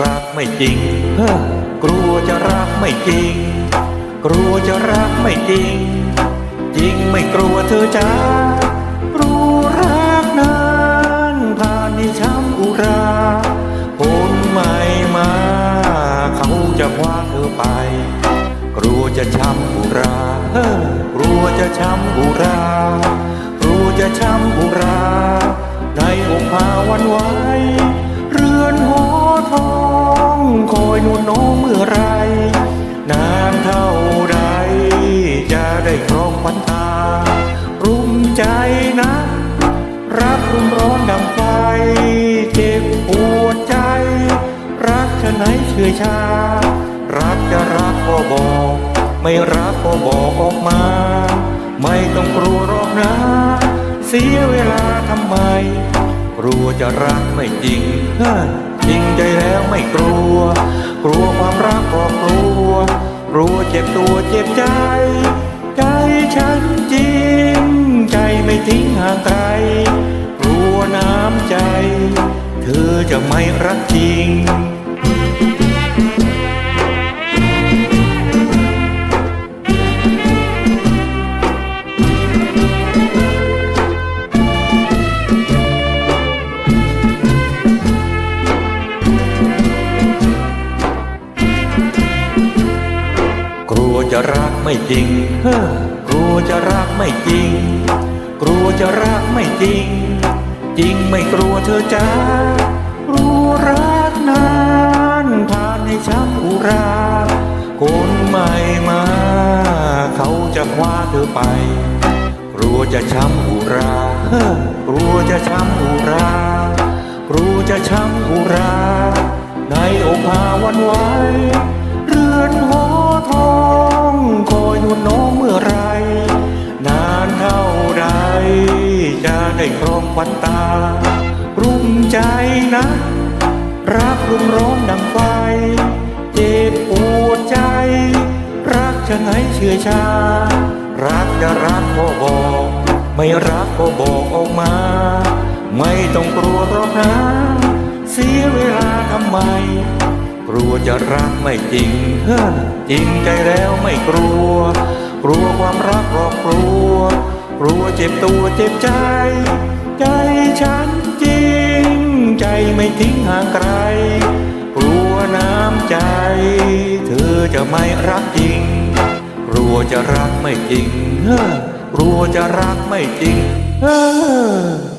รักไม่จริงเฮ้อกลัวจะรักไม่จริง กลัวจะรักไม่จริง จริงไม่กลัวเธอจ้ารู้รักนานผ่านในช้ำอุราคนใหม่มา เขาจะคว้าเธอไป กลัวจะช้ำอุราเฮ้อกลัวจะช้ำอุรากลัวจะช้ำอุราในอกพาวันไหว ยนวลน้องเมื่อไร นานเท่าใด จะได้ครองควันตา รุมใจนะ รักรุมร้อนดังไฟ เจ็บปวดใจ รักชะไหนเชื่อชา รักจะรักก็บอก ไม่รักก็บอกออกมา ไม่ต้องกลัวหรอกนะ เสียเวลาทำไม ลัวจะรักไม่จริงจริงใจแล้วไม่กลัว กลัวความรักก็กลัว กลัวเจ็บตัวเจ็บใจ ใจฉันจริง ใจไม่ทิ้งห่างไกลกลัวน้ำใจ เธอจะไม่รักจริง ไม่จริง เฮ้อกลัวจะรักไม่จริง กลัวจะรักไม่จริง จริงไม่กลัวเธอจ้ารู้รักนานผ่านให้ช้ำอุราคนใหม่มา เขาจะคว้าเธอไป กลัวจะช้ำอุรา เฮ้อกลัวจะช้ำอุรา กลัวจะช้ำอุรา ในอกพาวันไหว น้องเมื่อไร นานเท่าใดจะได้ครองควันตา รุ่มใจนะ รักรุ่มร้อนดังไฟ เจ็บปวดใจ รักจะไหนเชื่อชา รักจะรักก็บอก ไม่รักก็บอกออกมา ไม่ต้องกลัวหรอกนะ เสียเวลาทำไม กลัวจะรักไม่จริงเฮ้อจริงใจแล้วไม่กลัว กลัวความรักหรอกกลัว กลัวเจ็บตัวเจ็บใจ ใจฉันจริง ใจไม่ทิ้งห่างไกล กลัวน้ำใจ เธอจะไม่รักจริง กลัวจะรักไม่จริงเฮ้อกลัวจะรักไม่จริงเฮ้อ